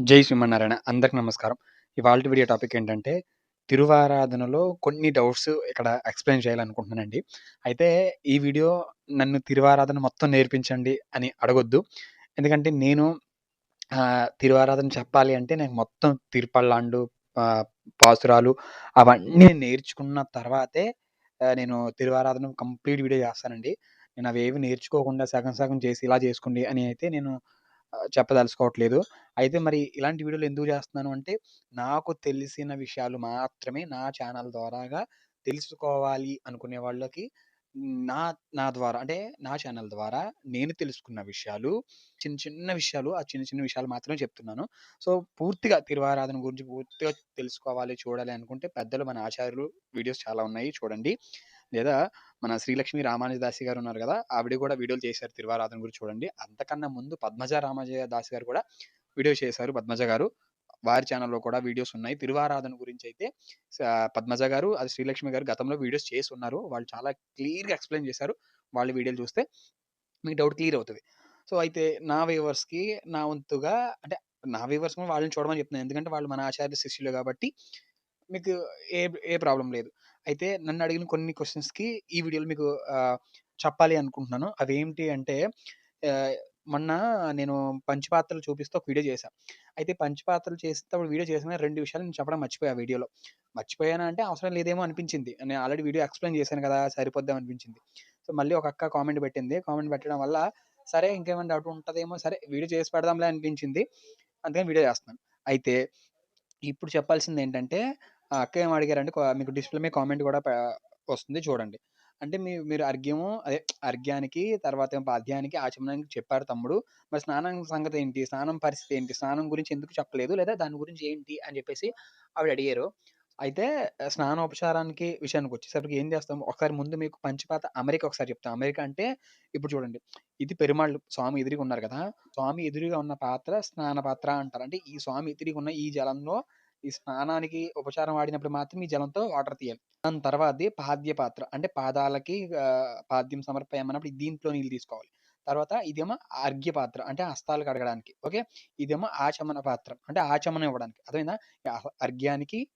జై శ్రీమన్నారాయణ. అందరికి నమస్కారం. ఇవాళ వీడియో టాపిక్ ఏంటంటే, తిరువారాధనలో కొన్ని డౌట్స్ ఇక్కడ ఎక్స్‌ప్లెయిన్ చేయాలనుకుంటున్నానండి. అయితే ఈ వీడియో నన్ను తిరువారాధన మొత్తం నేర్పించండి అని అడగొద్దు. ఎందుకంటే నేను తిరువారాధన చెప్పాలి అంటే నాకు మొత్తం తిరుపల్లాండు పాసురాలు అవన్నీ నేర్చుకున్న తర్వాతే నేను తిరువారాధన కంప్లీట్ వీడియో చేస్తానండి. నేను అవేవి నేర్చుకోకుండా సగం సగం చేసి ఇలా చేసుకోండి అని అయితే నేను చెప్పదలుచుకోవట్లేదు. అయితే మరి ఇలాంటి వీడియోలు ఎందుకు చేస్తున్నాను అంటే, నాకు తెలిసిన విషయాలు మాత్రమే నా ఛానల్ ద్వారాగా తెలుసుకోవాలి అనుకునే వాళ్ళకి నా నా ద్వారా అంటే నా ఛానల్ ద్వారా నేను తెలుసుకున్న విషయాలు చిన్న చిన్న విషయాలు, ఆ చిన్న చిన్న విషయాలు మాత్రమే చెప్తున్నాను. సో, పూర్తిగా తిరువారాధన గురించి పూర్తిగా తెలుసుకోవాలి, చూడాలి అనుకుంటే పెద్దలు మన ఆచార్యులు వీడియోస్ చాలా ఉన్నాయి చూడండి. లేదా మన శ్రీలక్ష్మి రామానుజదాసి గారు ఉన్నారు కదా ఆవిడ కూడా వీడియోలు చేశారు తిరువారాధన గురించి చూడండి. అంతకన్నా ముందు పద్మజ రామానుజ దాసి గారు కూడా వీడియో చేశారు పద్మజ గారు. వారి ఛానెల్‌లో కూడా వీడియోస్ ఉన్నాయి. తిరువారాధన గురించి అయితే పద్మజ గారు, అది శ్రీలక్ష్మి గారు గతంలో వీడియోస్ చేసి ఉన్నారు వాళ్ళు చాలా క్లియర్‌గా ఎక్స్‌ప్లెయిన్ చేశారు. వాళ్ళ వీడియోలు చూస్తే మీకు డౌట్ క్లియర్ అవుతుంది సో, అయితే నా వ్యూవర్స్‌కి నా వంతుగా అంటే నా వ్యూవర్స్ కూడా వాళ్ళని చూడమని చెప్తున్నాను. ఎందుకంటే వాళ్ళు మన ఆచార్య శిష్యులు కాబట్టి మీకు ఏ ఏ ప్రాబ్లమ్ లేదు. అయితే నన్ను అడిగిన కొన్ని క్వశ్చన్స్కి ఈ వీడియోలో మీకు చెప్పాలి అనుకుంటున్నాను. అవేంటి అంటే మొన్న నేను పంచపాత్రలు చూపిస్తూ ఒక వీడియో చేశాను అయితే పంచపాత్రలు చేసేటప్పుడు వీడియో చేసిన రెండు విషయాలు నేను చెప్పడం మర్చిపోయా వీడియోలో. మర్చిపోయానా అంటే అవసరం లేదేమో అనిపించింది. నేను ఆల్రెడీ వీడియో ఎక్స్‌ప్లెయిన్ చేశాను కదా! సరిపోద్దాం అనిపించింది. సో, మళ్ళీ ఒక అక్క కామెంట్ పెట్టింది. కామెంట్ పెట్టడం వల్ల సరే ఇంకేమైనా డౌట్ ఉంటుందేమో సరే వీడియో చేసి పెడదాంలే అనిపించింది. అందుకని వీడియో చేస్తున్నాను. అయితే ఇప్పుడు చెప్పాల్సింది ఏంటంటే ఆ అక్క ఏం అడిగారంటే మీకు డిస్‌ప్లే మీద కామెంట్ కూడా వస్తుంది చూడండి. అంటే మీ మీరు అర్ఘ్యము అదే అర్ఘ్యానికి తర్వాతేమో పాద్యానికి, ఆచమనానికి చెప్పారు తమ్ముడు. మరి స్నానం సంగతి ఏంటి? స్నానం పరిస్థితి ఏంటి? స్నానం గురించి ఎందుకు చెప్పలేదు? లేదా దాని గురించి ఏంటి? అని చెప్పేసి ఆవిడ అడిగారు. అయితే స్నానోపచారానికి విషయానికి వచ్చేసరికి ఏం చేస్తాం ఒకసారి ముందు మీకు పంచపాత అమెరికా ఒకసారి చెప్తాం అమెరికా అంటే ఇప్పుడు చూడండి. ఇది పెరుమాళ్ళు స్వామి ఎదురుగా ఉన్నారు కదా! స్వామి ఎదురుగా ఉన్న పాత్ర స్నాన పాత్ర అంటారు. అంటే ఈ స్వామి ఎదురుగా ఉన్న ఈ జలంలో ఈ స్నానానికి ఉపచారం వాడినప్పుడు మాత్రం ఈ జలంతో వాటర్ తీయాలి. దాని తర్వాతది పాద్య పాత్ర. అంటే పాదాలకి పాద్యం సమర్పయమన్నప్పుడు దీంట్లో నీళ్ళు తీసుకోవాలి. తర్వాత ఇదేమో అర్ఘ్య పాత్ర. అంటే హస్తాలు కడగడానికి. ఓకే. ఇదేమో ఆచమన పాత్ర. అంటే ఆచమనం ఇవ్వడానికి. అర్థమైందా? అర్ఘ్యానికి,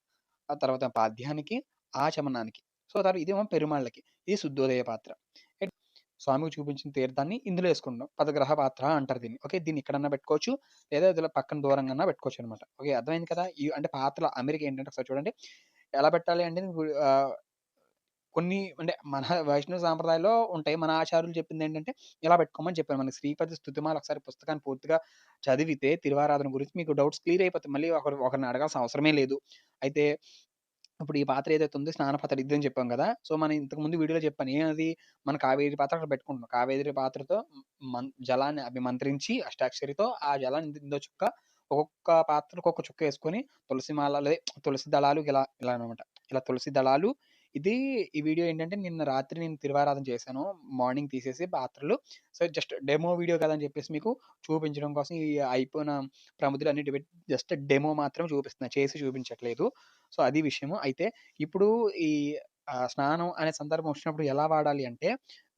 ఆ తర్వాత పాద్యానికి, ఆచమనానికి. సో, తర్వాత ఇదేమో పెరుమాళ్ళకి. ఇది శుద్ధోదయ పాత్ర. స్వామికి చూపించిన తీర్థాన్ని ఇందులో వేసుకుంటాం పదగ్రహ పాత్ర అంటారు దీన్ని. ఓకే. దీన్ని ఇక్కడన్నా పెట్టుకోవచ్చు. లేదా ఇదిలో పక్కన దూరంగా పెట్టుకోవచ్చు అనమాట ఓకే. అర్థమైంది కదా! ఈ అంటే పాత్రల అమెరికా ఏంటంటే ఒకసారి చూడండి. ఎలా పెట్టాలి అంటే కొన్ని అంటే మన వైష్ణవ సాంప్రదాయంలో ఉంటాయి. మన ఆచార్యులు చెప్పిందేంటంటే ఇలా పెట్టుకోమని చెప్పారు. మనకి శ్రీపతి స్థుతిమాలు ఒకసారి పుస్తకాన్ని పూర్తిగా చదివితే తిరువారాధన గురించి మీకు డౌట్స్ క్లియర్ అయిపోతాయి. మళ్ళీ ఒకరు ఒకరిని అడగాల్సిన అవసరమే లేదు. అయితే ఇప్పుడు ఈ పాత్ర ఏదైతే ఉందో స్నాన పాత్ర ఇద్దని చెప్పాం కదా! సో, మనం ఇంతకుముందు వీడియోలో చెప్పాను. ఏమది? మన కావేరి పాత్ర అక్కడ పెట్టుకుంటున్నాం. కావేరి పాత్రతో మన్ జలాన్ని అభిమంత్రించి అష్టాక్షరితో ఆ జలాన్ని ఇందో చుక్క ఒక్కొక్క పాత్రకు ఒక్కొక్క చుక్క ఏసుకొని తులసి మాల తులసి దళాలు ఇలా ఇలా అనమాట. ఇలా తులసి దళాలు ఇది ఈ వీడియో ఏంటంటే నిన్న రాత్రి నేను తిరువారాధన చేశాను. మార్నింగ్ తీసేసి పాత్రలు. సో, జస్ట్ డెమో వీడియో కదా! అని చెప్పేసి మీకు చూపించడం కోసం ఈ అయిపోయిన ప్రమిదలు అన్ని జస్ట్ డెమో మాత్రం చూపిస్తున్నా. చేసి చూపించట్లేదు. సో, అది విషయము. అయితే ఇప్పుడు ఈ స్నానం అనే సందర్భం వచ్చినప్పుడు ఎలా వాడాలి అంటే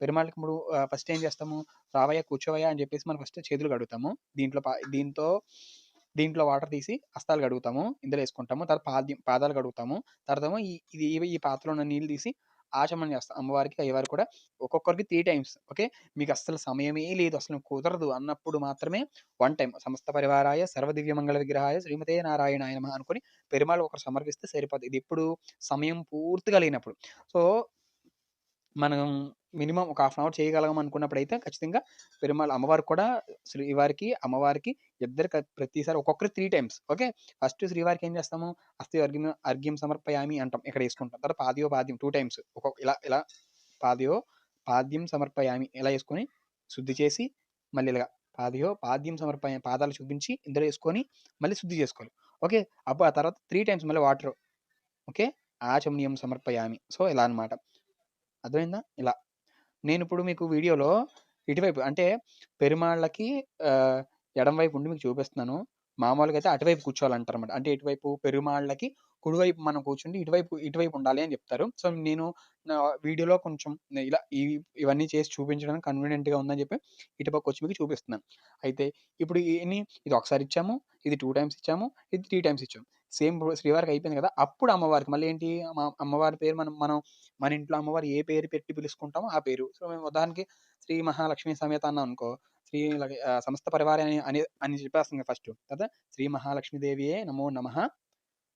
పెరుమాళ్ళకి ఇప్పుడు ఫస్ట్ ఏం చేస్తాము? రావయ్యా కూర్చోవయ్యా అని చెప్పేసి మనం ఫస్ట్ చేతులు కడుగుతాము. దీంట్లో దీంతో దీంట్లో వాటర్ తీసి హస్తాలు కడుగుతాము. ఇందులో వేసుకుంటాము తర్వాత పాద్యం పాదాలు కడుగుతాము. తర్వాత ఈ ఇది ఈ పాత్రలో ఉన్న నీళ్ళు తీసి ఆచమనం చేస్తాం. అమ్మవారికి, అయ్యవారు కూడా ఒక్కొక్కరికి త్రీ టైమ్స్. ఓకే. మీకు అస్సలు సమయమే లేదు. అసలు కుదరదు అన్నప్పుడు మాత్రమే వన్ టైం సమస్త పరివారాయ సర్వదివ్య మంగళ విగ్రహాయ శ్రీమతే నారాయణ ఆయన అనుకుని పెరుమాళ్ళు ఒకరు సమర్పిస్తే సరిపోతుంది ఇది ఎప్పుడు సమయం పూర్తిగా లేనప్పుడు. సో, మనం మినిమం ఒక హాఫ్ అన్ అవర్ చేయగలం అనుకున్నప్పుడైతే ఖచ్చితంగా పెరుమాళ్ అమ్మవారు కూడా శ్రీవారికి, అమ్మవారికి ఇద్దరు ప్రతిసారి ఒక్కొక్కరు త్రీ టైమ్స్. ఓకే. ఫస్ట్ శ్రీవారికి ఏం చేస్తాము? అస్తి అర్ఘ్యం అర్ఘ్యం సమర్పయామి అంటాం. ఇక్కడ వేసుకుంటాం తర్వాత పాదయో పాద్యం టూ టైమ్స్. ఒక్కొక్క ఇలా ఇలా పాదయో పాద్యం సమర్పయామి ఇలా వేసుకొని శుద్ధి చేసి మళ్ళీ ఇలాగా పాదయో పాద్యం సమర్పయ పాదాలు చూపించి ఇందులో వేసుకొని మళ్ళీ శుద్ధి చేసుకోవాలి. ఓకే. అప్పుడు ఆ తర్వాత త్రీ టైమ్స్ మళ్ళీ వాటర్. ఓకే. ఆచమనీయం సమర్పయామి. సో, ఇలా అనమాట అర్థమైందా? ఇలా. నేను ఇప్పుడు మీకు వీడియోలో ఇటువైపు అంటే పెరుమాళ్ళకి ఎడంవైపు వైపు ఉండి మీకు చూపిస్తున్నాను. మామూలుగా అయితే అటువైపు కూర్చోవాలంటారన్నమాట. అంటే ఇటువైపు పెరుమాళ్ళకి కుడివైపు మనం కూర్చుండి ఇటువైపు ఇటువైపు ఉండాలి అని చెప్తారు. సో, నేను నా వీడియోలో కొంచెం ఇలా ఇవి ఇవన్నీ చేసి చూపించడానికి కన్వీనియంట్‌గా ఉందని చెప్పి ఇటుపక్కొచ్చి మీకు చూపిస్తున్నాను. అయితే ఇప్పుడు ఇయన్నీ ఇది ఒకసారి ఇచ్చాము, ఇది టూ టైమ్స్ ఇచ్చాము, ఇది త్రీ టైమ్స్ ఇచ్చాము. సేమ్ శ్రీవారికి అయిపోయింది కదా! అప్పుడు అమ్మవారికి మళ్ళీ ఏంటి అమ్మవారి పేరు మనం మనం మన ఇంట్లో అమ్మవారు ఏ పేరు పెట్టి పిలుసుకుంటామో ఆ పేరు. సో, మేము ఉదాహరణకి శ్రీ మహాలక్ష్మి సమేత అన్నాం అనుకో, శ్రీ సమస్త పరివార అని అని అని చెప్పేస్తాం ఫస్ట్ తర్వాత శ్రీ మహాలక్ష్మీదేవియే నమో నమః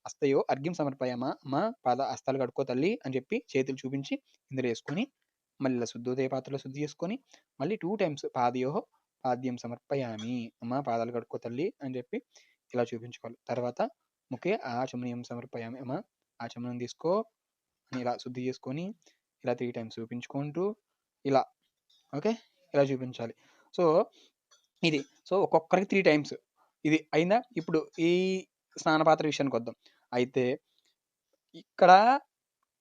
అస్తయో అర్ఘ్యం సమర్పయమా మా పాద హస్తాలు కడుక్కో తల్లి అని చెప్పి చేతులు చూపించి ఇందులో వేసుకొని మళ్ళీ శుద్ధోదయ పాత్రలో శుద్ధి చేసుకొని, మళ్ళీ టూ టైమ్స్ పాదయో పాద్యం సమర్పయామి అమ్మ పాదాలు కడుక్కో తల్లి అని చెప్పి ఇలా చూపించుకోవాలి. తర్వాత ముఖే ఆచమనీయం సమర్పయామి అమ్మ ఆచమనం తీసుకో అని ఇలా శుద్ధి చేసుకొని, ఇలా త్రీ టైమ్స్ చూపించుకుంటూ ఇలా ఓకే. ఇలా చూపించాలి. సో, ఇది. సో, ఒక్కొక్కరికి త్రీ టైమ్స్. ఇది అయిందా? ఇప్పుడు ఈ స్నాన పాత్ర విషయానికొద్దాం. అయితే ఇక్కడ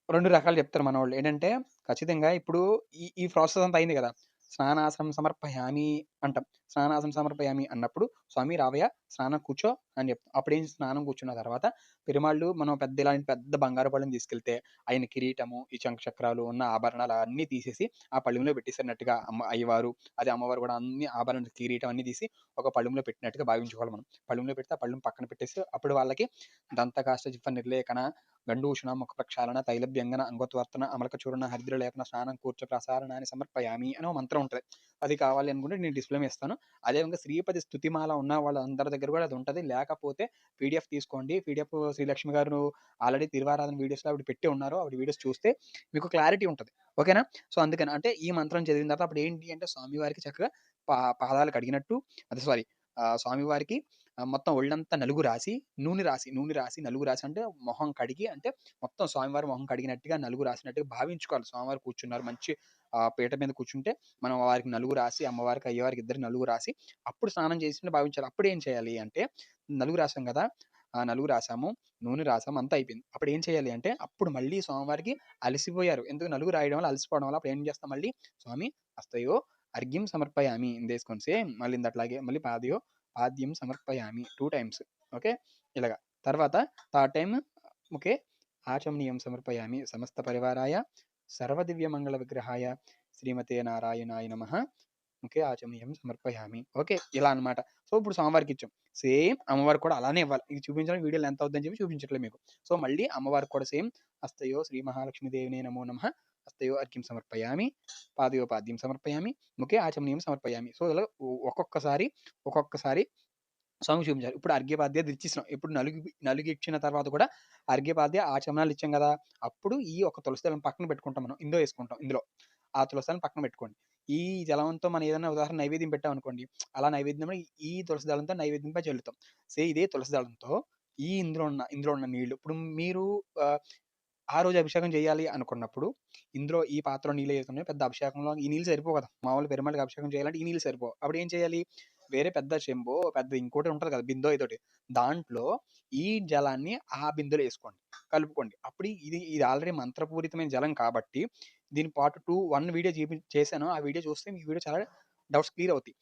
రెండు రకాలు చెప్తారు మన వాళ్ళు ఏంటంటే ఖచ్చితంగా ఇప్పుడు ఈ ఈ ప్రాసెస్ అంతా అయింది కదా! స్నానాసనం సమర్పయామి అంటాం. స్నానాసం సమర్పయామి అన్నప్పుడు స్వామి రావయ్య స్నానం కూర్చో అని చెప్తాం. అప్పుడేం స్నానం కూర్చున్న తర్వాత పెరుమాళ్ళు మనం పెద్ద ఇలాంటి పెద్ద బంగారు పళ్ళని తీసుకెళ్తే ఆయన కిరీటము, ఈ శంఖ చక్రాలు ఉన్న ఆభరణాలు అన్నీ తీసేసి ఆ పళ్ళెంలో పెట్టేసినట్టుగా అమ్మ అయ్యవారు, అదే అమ్మవారు కూడా అన్ని ఆభరణాలు, కిరీటం అన్ని తీసి ఒక పళ్ళెంలో పెట్టినట్టుగా భావించుకోవాలి మనం. పళ్ళెంలో పెడితే ఆ పళ్ళెం పక్కన పెట్టేసి అప్పుడు వాళ్ళకి దంతకాష్ట జిఫ నిర్లేఖన, గండూషణ, ముఖ ప్రక్షాళన, తైలభ్యంగన, అంగత్వర్తన అమలక చూర్ణ, హరిద్ర లేపన, స్నానం కూర్చ ప్రసారణాన్ని సమర్పయామి అని మంత్రం ఉంటుంది అది కావాలి అనుకుంటే నేను డిస్‌ప్లే ఇస్తాను. అదేవిధంగా శ్రీపతి స్తుతిమాల ఉన్న వాళ్ళందరి దగ్గర కూడా అది ఉంటుంది లేకపోతే పీడీఎఫ్ తీసుకోండి. పీడీఎఫ్ శ్రీలక్ష్మి గారు ఆల్రెడీ తిరువారాధన వీడియోస్‌లో ఆవిడ పెట్టి ఉన్నారు. ఆవిడ వీడియోస్ చూస్తే మీకు క్లారిటీ ఉంటుంది ఓకేనా? సో, అందుకని అంటే ఈ మంత్రం చదివిన తర్వాత అప్పుడు ఏంటి అంటే స్వామివారికి చక్కగా పా పాదాలు కడిగినట్టు అదే సారీ స్వామివారికి మొత్తం ఒళ్ళంతా నలుగు రాసి, నూనె రాసి, నూనె రాసి, నలుగు రాసి అంటే మొహం కడిగి అంటే మొత్తం స్వామివారి మొహం కడిగినట్టుగా నలుగు రాసినట్టుగా భావించుకోవాలి. స్వామివారు కూర్చున్నారు మంచి ఆహ్, పీట మీద కూర్చుంటే మనం వారికి నలుగు రాసి, అమ్మవారికి, అయ్యవారికి ఇద్దరు నలుగు రాసి అప్పుడు స్నానం చేసినట్టు భావించాలి. అప్పుడు ఏం చేయాలి అంటే నలుగు రాసాం కదా! ఆ నలుగు రాసాము, నూనె రాసాము అంతా అయిపోయింది. అప్పుడు ఏం చేయాలి అంటే అప్పుడు మళ్ళీ స్వామివారికి అలసిపోయారు. ఎందుకు నలుగు రాయడం వల్ల అలసిపోవడం వల్ల అప్పుడు ఏం చేస్తాం మళ్ళీ స్వామి అస్తయో అర్ఘ్యం సమర్పయామి ఇందేసుకొని సేమ్ మళ్ళీ ఇందట్లాగే మళ్ళీ పాదయో పాద్యం సమర్పయామి టూ టైమ్స్. ఓకే. ఇలాగ. తర్వాత థర్డ్ టైం ఓకే. ఆచమనీయం సమర్పయామి సమస్త పరివారాయ సర్వదివ్య మంగళ విగ్రహాయ శ్రీమతే నారాయణాయ నమః ఓకే. ఆచమనీయం సమర్పయామి. ఓకే. ఇలా అన్నమాట. సో, ఇప్పుడు స్వామివారికి ఇచ్చాం. సేమ్ అమ్మవారికి కూడా అలానే ఇవ్వాలి. ఇది చూపించడం వీడియోలు ఎంత అవుతుందని చెప్పి చూపించట్లేదు మీకు. సో, మళ్ళీ అమ్మవారికి కూడా సేమ్ అస్తయో శ్రీ మహాలక్ష్మీదేవినే నమో నమ హస్తయో అర్ఘ్యం సమర్పయామి. పాదయో పాద్యం సమర్పయామి. ముఖే ఆచమనీయం సమర్పయామి. సో, ఇలా ఒక్కొక్కసారి ఒక్కొక్కసారి స్వామి చూపించాలి. ఇప్పుడు అర్ఘ్యపాద్య ఇచ్చేసినాం. ఇప్పుడు నలుగు ఇచ్చిన తర్వాత కూడా అర్ఘ్యపాద్య ఆచమనాలు ఇచ్చాం కదా! అప్పుడు ఈ ఒక తులసి దళం పక్కన పెట్టుకుంటాం మనం. ఇందులో వేసుకుంటాం ఇందులో. ఆ తులసి పక్కన పెట్టుకోండి. ఈ జలంతో మనం ఏదైనా ఉదాహరణ నైవేద్యం పెట్టామనుకోండి. అలా నైవేద్యం ఈ తులసి దళంతో నైవేద్యంపై చల్లుతాం. సే ఇదే తులసి దళంతో ఈ ఇందులో ఉన్న ఇందులో ఉన్న నీళ్ళు ఇప్పుడు మీరు ఆ రోజు అభిషేకం చేయాలి అనుకున్నప్పుడు ఇందులో ఈ పాత్రలో నీళ్ళు వేసుకున్నాయి పెద్ద అభిషేకంలో ఈ నీళ్ళు సరిపో కదా! మామూలు పెరుమాళ్ళకి అభిషేకం చేయాలంటే ఈ నీళ్ళు సరిపోవు. అప్పుడు ఏం చేయాలి? వేరే పెద్ద చెంబో, పెద్ద ఇంకోటి ఉంటుంది కదా! బిందో ఇదోటి దాంట్లో ఈ జలాన్ని ఆ బిందులో వేసుకోండి కలుపుకోండి. అప్పుడు ఇది ఇది ఆల్రెడీ మంత్రపూరితమైన జలం కాబట్టి దీని పార్ట్ 2, 1 వీడియో చూపి చేశాను. ఆ వీడియో చూస్తే మీ వీడియో చాలా డౌట్స్ క్లియర్ అవుతాయి.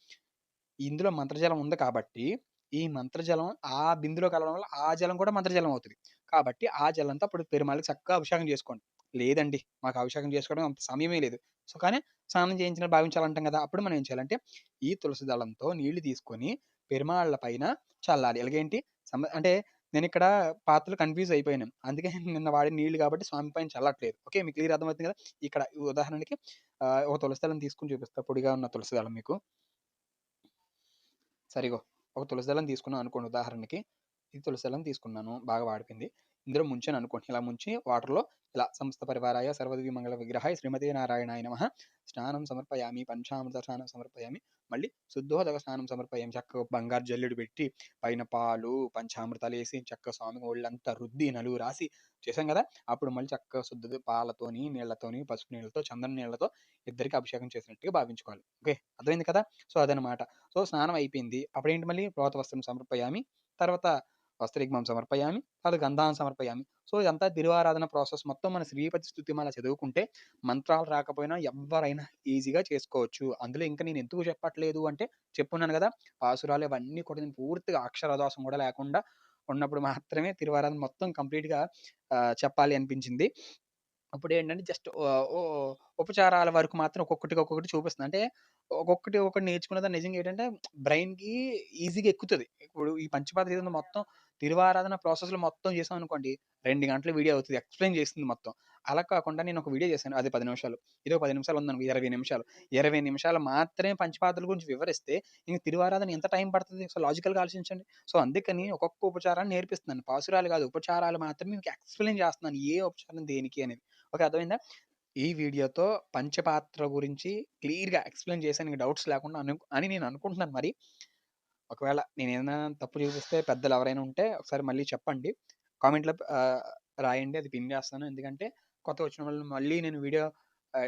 ఇందులో మంత్రజలం ఉంది కాబట్టి ఈ మంత్రజలం ఆ బిందులో కలవడం వల్ల ఆ జలం కూడా మంత్రజలం అవుతుంది కాబట్టి ఆ జలంతో అప్పుడు పెరుమాళ్ళకి చక్కగా అభిషేకం చేసుకోండి. లేదండి మాకు అభిషేకం చేసుకోవడం అంత సమయమే లేదు. సో, కానీ స్నానం చేయించిన భావించాలంటాం కదా! అప్పుడు మనం ఏం చేయాలంటే ఈ తులసి దళంతో నీళ్ళు తీసుకొని పెరుమాళ్ళ పైన చల్లాలి. ఎలాగేంటి సమ అంటే ఇక్కడ పాత్రలు కన్‌ఫ్యూజ్ అయిపోయాను. అందుకే నిన్న వాడే నీళ్ళు కాబట్టి స్వామి పైన చల్లట్లేదు. ఓకే. మీకు క్లియర్ అర్థమవుతుంది కదా! ఇక్కడ ఉదాహరణకి ఒక తులసి దళం తీసుకొని చూపిస్తా. పొడిగా ఉన్న తులసి దళం మీకు. సరిగో ఒక తులసి దళం తీసుకున్నాను అనుకోండి ఉదాహరణకి. ఇది తులసి తీసుకున్నాను. బాగా వాడిపోయింది. ఇందులో ముంచాను అనుకోండి. ఇలా ముంచి వాటర్‌లో ఇలా సమస్త పరివారాయ సర్వదేవి మంగళ విగ్రహాయ శ్రీమతి నారాయణాయ నమః స్నానం సమర్పయామి. పంచామృత స్నానం సమర్పయామి. మళ్ళీ శుద్ధోదక స్నానం సమర్పయామి. చక్కగా బంగారు జల్లుడు పెట్టి పైన పాలు, పంచామృతాలు వేసి చక్కగా స్వామి ఒళ్ళంతా రుద్ది నలుగు రాసి చేశాం కదా! అప్పుడు మళ్ళీ చక్కగా శుద్ధ పాలతోని, నీళ్ళతోని, పసుపు నీళ్ళతో, చందన నీళ్ళతో ఇద్దరికి అభిషేకం చేసినట్టుగా భావించుకోవాలి. ఓకే. అర్థమైంది కదా! సో, అదనమాట. సో, స్నానం అయిపోయింది. అప్పుడేంటి మళ్ళీ ప్రోత వస్త్రం సమర్పయామి. తర్వాత వస్త్రయుగ్మం సమర్పయామి. తర్వాత గంధాన్ని సమర్పయామి. సో, ఇదంతా తిరువారాధన ప్రాసెస్ మొత్తం మన శ్రీపతి స్థుతిమాల చదువుకుంటే మంత్రాలు రాకపోయినా ఎవ్వరైనా ఈజీగా చేసుకోవచ్చు. అందులో ఇంకా నేను ఎందుకు చెప్పట్లేదు అంటే చెప్పున్నాను కదా! పాసురాలు ఇవన్నీ కూడా నేను పూర్తిగా అక్షరదోషం కూడా లేకుండా ఉన్నప్పుడు మాత్రమే తిరువారాధన మొత్తం కంప్లీట్‌గా చెప్పాలి అనిపించింది. అప్పుడేంటంటే జస్ట్ ఉపచారాల వరకు మాత్రం ఒక్కొక్కటిగా, ఒక్కొక్కటి చూపిస్తుంది. అంటే ఒక్కొక్కటి, ఒక్కొక్కటి నేర్చుకున్న దాని నిజంగా ఏంటంటే బ్రెయిన్‌కి ఈజీగా ఎక్కుతది. ఇప్పుడు ఈ పంచపాత్ర ఏదైనా మొత్తం తిరువారాధన ప్రాసెస్‌లో మొత్తం చేసాం అనుకోండి 2 గంటల వీడియో అవుతది. ఎక్స్‌ప్లెయిన్ చేస్తుంది మొత్తం. అలా కాకుండా నేను ఒక వీడియో చేశాను. అది 10 నిమిషాలు. ఇదో 10 నిమిషాలు ఉందనుకో 20 నిమిషాలు. 20 నిమిషాలు మాత్రమే పంచపాత్రల గురించి వివరిస్తే ఇంక తిరువారాధన ఎంత టైం పడతది? సో లాజికల్‌గా ఆలోచించండి. సో అందుకని ఒక్కొక్క ఉపచారాన్ని నేర్పిస్తున్నాను. పాసురాలు కాదు ఉపచారాలు మాత్రమే మీకు ఎక్స్‌ప్లెయిన్ చేస్తున్నాను. ఏ ఉపచారం దేనికి అనేది. ఓకే. అర్థమైందా? ఈ వీడియోతో పంచపాత్ర గురించి క్లియర్‌గా ఎక్స్‌ప్లెయిన్ చేశాను. నీకు డౌట్స్ లేకుండా అను అని నేను అనుకుంటున్నాను మరి. ఒకవేళ నేను ఏదైనా తప్పు చూపిస్తే పెద్దలు ఎవరైనా ఉంటే ఒకసారి మళ్ళీ చెప్పండి. కామెంట్‌లో రాయండి. అది పిన్ చేస్తాను. ఎందుకంటే కొత్తగా వచ్చిన వాళ్ళు మళ్ళీ నేను వీడియో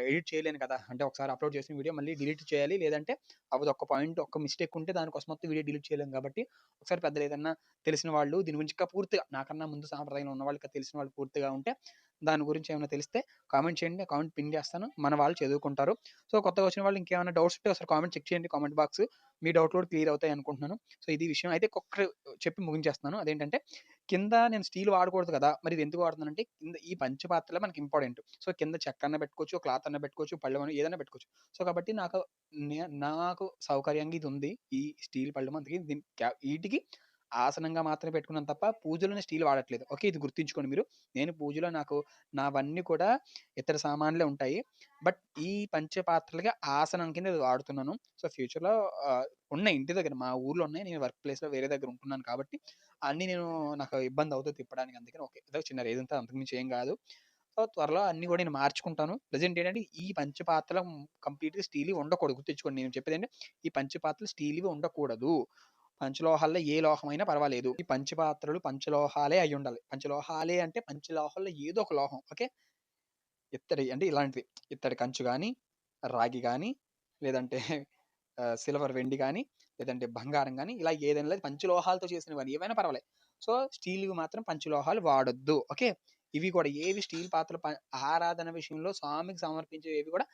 ఎడిట్ చేయలేను కదా! అంటే ఒకసారి అప్‌లోడ్ చేసిన వీడియో మళ్ళీ డిలీట్ చేయాలి. లేదంటే అవి ఒక్క పాయింట్, ఒక్క మిస్టేక్ ఉంటే దానికోసం మొత్తం వీడియో డిలీట్ చేయలేము కాబట్టి ఒకసారి పెద్దలు ఏదన్నా తెలిసిన వాళ్ళు దీని గురించి ఇంకా పూర్తిగా నాకన్నా ముందు సాంప్రదాయంలో ఉన్న వాళ్ళకి తెలిసిన వాళ్ళు పూర్తిగా ఉంటే దాని గురించి ఏమైనా తెలిస్తే కామెంట్ చేయండి. కామెంట్ పిన్ చేస్తాను. మన వాళ్ళు చదువుకుంటారు. సో కొత్తగా వచ్చిన వాళ్ళు ఇంకేమైనా డౌట్స్ ఉంటే ఒకసారి కామెంట్ చెక్ చేయండి. Comment box. మీ డౌట్ కూడా క్లియర్ అవుతాయి అనుకుంటున్నాను. సో ఇది విషయం. అయితే ఒక్కటి చెప్పి ముగించేస్తున్నాను. అదేంటంటే కింద నేను స్టీల్ వాడకూడదు కదా! మరి ఇది ఎందుకు వాడుతున్నానంటే కింద ఈ పంచపాత్రలే మనకి ఇంపార్టెంట్. సో కింద చెక్క అన్న పెట్టుకోవచ్చు, క్లాత్ అన్న పెట్టుకోవచ్చు, పళ్ళెమని ఏదైనా పెట్టుకోవచ్చు. సో కాబట్టి నాకు నాకు సౌకర్యంగా ఇది ఉంది. ఈ స్టీల్ పళ్ళెం దీని వీటికి ఆసనంగా మాత్రమే పెట్టుకున్నాను తప్ప పూజలోనే స్టీల్ వాడట్లేదు. ఓకే. ఇది గుర్తుంచుకోండి మీరు. నేను పూజలో నాకు నావన్నీ కూడా ఇతర సామాన్లే ఉంటాయి. బట్ ఈ పంచపాత్రలకి ఆసనం కింద వాడుతున్నాను. సో ఫ్యూచర్‌లో ఉన్నాయి ఇంటి దగ్గర మా ఊర్లో ఉన్నాయి. నేను వర్క్ ప్లేస్‌లో వేరే దగ్గర ఉంటున్నాను కాబట్టి అన్నీ నేను నాకు ఇబ్బంది అవుతుంది తిప్పడానికి. అందుకని ఓకే. ఏదో చిన్న రేదంతా అంతకుమించి ఏం కాదు. సో త్వరలో అన్నీ కూడా నేను మార్చుకుంటాను. ప్రెజెంట్ ఏంటంటే ఈ పంచపాత్రలు కంప్లీట్‌గా స్టీల్‌వి ఉండకూడదు. గుర్తించుకోండి నేను చెప్పేది అంటే ఈ పంచపాత్రలు స్టీల్‌వి ఉండకూడదు. పంచలోహాల్లో ఏ లోహమైనా పర్వాలేదు. ఈ పంచపాత్రలు పంచలోహాలే అయ్యుండాలి. పంచలోహాలే అంటే పంచలోహాల్లో ఏదో ఒక లోహం. ఓకే. ఇత్తడి అంటే ఇలాంటివి. ఇత్తడి కంచు కానీ రాగి కానీ లేదంటే సిల్వర్ వెండి కానీ లేదంటే బంగారం కానీ ఇలా ఏదైనా లేదు పంచలోహాలతో చేసినవి ఏవైనా పర్వాలేదు సో స్టీల్ మాత్రం పంచలోహాలు వాడొద్దు. ఓకే. ఇవి కూడా ఏవి స్టీల్ పాత్రలు ప ఆరాధన విషయంలో స్వామికి సమర్పించేవి కూడా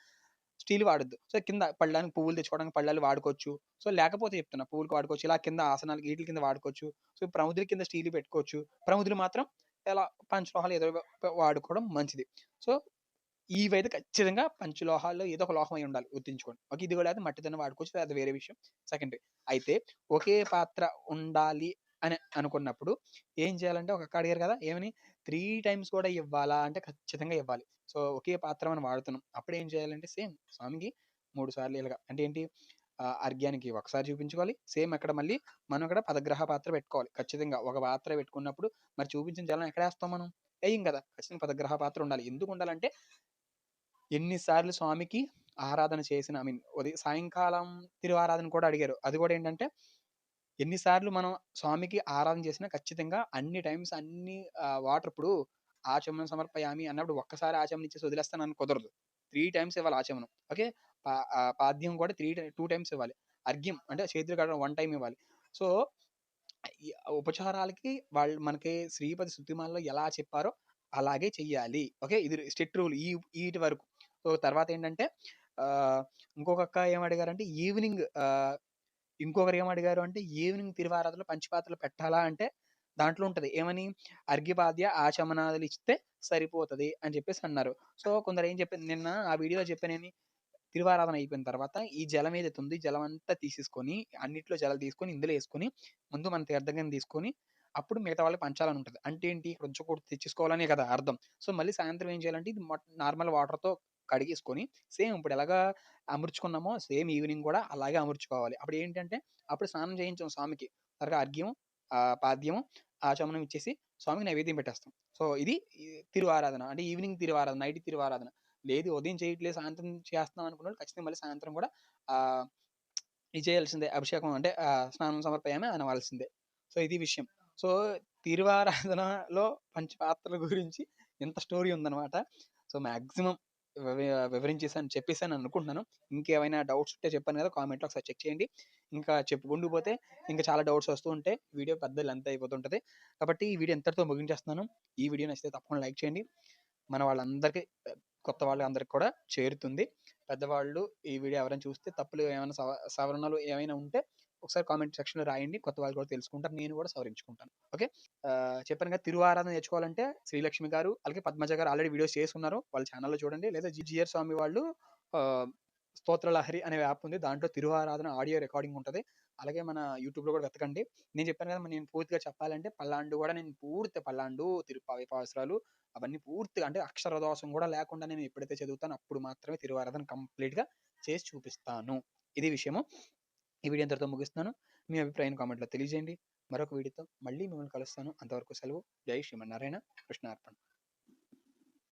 స్టీల్ వాడద్దు సో కింద పళ్ళడానికి పువ్వులు తెచ్చుకోవడానికి పళ్ళాలు వాడుకోవచ్చు. సో లేకపోతే చెప్తున్నా పువ్వులకి వాడుకోవచ్చు. ఇలా కింద ఆసనాలకి వీటి కింద వాడుకోవచ్చు. సో ప్రమిదల కింద స్టీల్ పెట్టుకోవచ్చు. ప్రమిదలు మాత్రం ఇలా పంచలోహాలు ఏదో వాడుకోవడం మంచిది. సో ఇవైతే ఖచ్చితంగా పంచలోహాల్లో ఏదో ఒక లోహం అయి ఉండాలి. గుర్తుంచుకోండి. ఓకే. ఇది కూడా మట్టితోనే వాడుకోవచ్చు. అది వేరే విషయం. సెకండరీ. అయితే ఒకే పాత్ర ఉండాలి అని అనుకున్నప్పుడు ఏం చేయాలంటే ఒక అక్క అడిగారు కదా! ఏమని త్రీ టైమ్స్ కూడా ఇవ్వాలా అంటే ఖచ్చితంగా ఇవ్వాలి. సో ఒకే పాత్ర మనం వాడుతున్నాం. అప్పుడు ఏం చేయాలంటే సేమ్ స్వామికి మూడు సార్లు ఇలాగా అంటే ఏంటి అర్ఘ్యానికి ఒకసారి చూపించుకోవాలి. సేమ్ అక్కడ మళ్ళీ మనం అక్కడ పదగ్రహ పాత్ర పెట్టుకోవాలి. ఖచ్చితంగా ఒక పాత్ర పెట్టుకున్నప్పుడు మరి చూపించిన జలం ఎక్కడేస్తాం మనం? ఎయ్యం కదా! ఖచ్చితంగా పదగ్రహ పాత్ర ఉండాలి. ఎందుకు ఉండాలంటే ఎన్నిసార్లు స్వామికి ఆరాధన చేసిన ఐ మీన్ ఉదయం సాయంకాలం తిరువారాధన కూడా అడిగారు. అది కూడా ఏంటంటే ఎన్నిసార్లు మనం స్వామికి ఆరాధన చేసినా ఖచ్చితంగా అన్ని టైమ్స్ అన్ని వాటర్ ఇప్పుడు ఆచమనం సమర్పయామి అన్నప్పుడు ఒక్కసారి ఆచమనం ఇచ్చేసి వదిలేస్తానని కుదరదు. త్రీ టైమ్స్ ఇవ్వాలి ఆచమనం. ఓకే. పా పాద్యం కూడా త్రీ టూ టైమ్స్ ఇవ్వాలి. అర్ఘ్యం అంటే చేతులు కడగడం వన్ టైం ఇవ్వాలి. సో ఉపచారాలకి వాళ్ళు మనకి శ్రీపతి శుద్ధిమాలలో ఎలా చెప్పారో అలాగే చెయ్యాలి. ఓకే. ఇది స్టెట్ రూల్ ఈ ఈటి వరకు. సో తర్వాత ఏంటంటే ఇంకొక అక్క ఏమడిగారంటే ఈవినింగ్ ఇంకొకరు ఏమడిగారు అంటే ఈవినింగ్ తిరువారాధలో పంచపాత్రలు పెట్టాలా అంటే దాంట్లో ఉంటది. ఏమని అర్ఘ్యపాద్య ఆచమనాదులు ఇస్తే సరిపోతది అని చెప్పేసి అన్నారు. సో కొందరు ఏం చెప్పారు నిన్న ఆ వీడియోలో చెప్పానని తిరువారాధన అయిపోయిన తర్వాత ఈ జలం ఏదైతే ఉంది జలం అంతా తీసేసుకొని అన్నిట్లో జలం తీసుకొని ఇందులో వేసుకొని ముందు మన తీర్థంగాని తీసుకొని అప్పుడు మిగతా వాళ్ళకి పంచాలని ఉంటది. అంటే ఏంటి ఇక్కడ తెచ్చుకోవాలనే కదా అర్థం. సో మళ్ళీ సాయంత్రం ఏం చేయాలంటే ఇది నార్మల్ వాటర్‌తో కడిగేసుకొని సేమ్ ఇప్పుడు ఎలాగా అమర్చుకున్నామో సేమ్ ఈవినింగ్ కూడా అలాగే అమర్చుకోవాలి. అప్పుడు ఏంటంటే అప్పుడు స్నానం చేయించాం స్వామికి. త్వరగా అర్ఘ్యం పాద్యము పాద్యం, ఆచమనం ఇచ్చేసి స్వామికి నైవేద్యం పెట్టేస్తాం. సో ఇది తిరువారాధన. అంటే ఈవినింగ్ తిరువారాధన, నైట్ తిరువారాధన. లేదు ఉదయం చేయట్లేదు సాయంత్రం చేస్తున్నాం అనుకున్నాడు ఖచ్చితంగా మళ్ళీ సాయంత్రం కూడా ఇది చేయాల్సిందే అభిషేకం అంటే స్నానం సమర్పయమే అనవలసిందే. సో ఇది విషయం. సో తిరువారాధనలో పంచపాత్రల గురించి ఇంత స్టోరీ ఉందన్నమాట సో మాక్సిమం వివరించేసాను చెప్పేసాను అనుకుంటున్నాను. ఇంకేమైనా డౌట్స్ ఉంటే చెప్పాను కదా! కామెంట్‌లో ఒకసారి చెక్ చేయండి. ఇంకా చెప్పుకుంటూ పోతే ఇంకా చాలా డౌట్స్ వస్తూ ఉంటే వీడియో పెద్ద లెంత్ అయిపోతుంటుంది కాబట్టి ఈ వీడియో ఎంతటితో ముగించేస్తున్నాను. ఈ వీడియో నచ్చితే తప్పకుండా లైక్ చేయండి. మన వాళ్ళందరికీ కొత్త వాళ్ళందరికి కూడా చేరుతుంది. పెద్దవాళ్ళు ఈ వీడియో ఎవరైనా చూస్తే తప్పులు ఏమైనా సవ సవరణలు ఏమైనా ఉంటే ఒకసారి కామెంట్ సెక్షన్‌లో రాయండి. కొత్త వాళ్ళు కూడా తెలుసుకుంటారు. నేను కూడా సవరించుకుంటాను. ఓకే. చెప్పాను కదా! తిరువారాధన నేర్చుకోవాలంటే శ్రీలక్ష్మి గారు, అలాగే పద్మజ గారు ఆల్రెడీ వీడియోస్ చేస్తున్నారు వాళ్ళ ఛానల్లో చూడండి. లేదా జి జిఆర్ స్వామి వాళ్ళు స్తోత్రలహరి లహరి అనే యాప్ ఉంది. దాంట్లో తిరువారాధన ఆడియో రికార్డింగ్ ఉంటుంది అలాగే మన యూట్యూబ్‌లో కూడా వెతకండి. నేను చెప్పాను కదా! నేను పూర్తిగా చెప్పాలంటే పల్లాండు కూడా నేను పూర్తి పల్లాండు, తిరుపతి పాసురాలు అవన్నీ పూర్తిగా అంటే అక్షర దోషం కూడా లేకుండా నేను ఎప్పుడైతే చదువుతానో అప్పుడు మాత్రమే తిరువారాధన కంప్లీట్‌గా చేసి చూపిస్తాను. ఇది విషయము. ఈ వీడియో ఇంతటితో ముగిస్తున్నాను. మీ అభిప్రాయాన్ని కామెంట్‌లో తెలియజేయండి. మరొక వీడియోతో మళ్ళీ మిమ్మల్ని కలుస్తాను. అంతవరకు సెలవు. జై శ్రీమన్నారాయణ. కృష్ణార్పణ.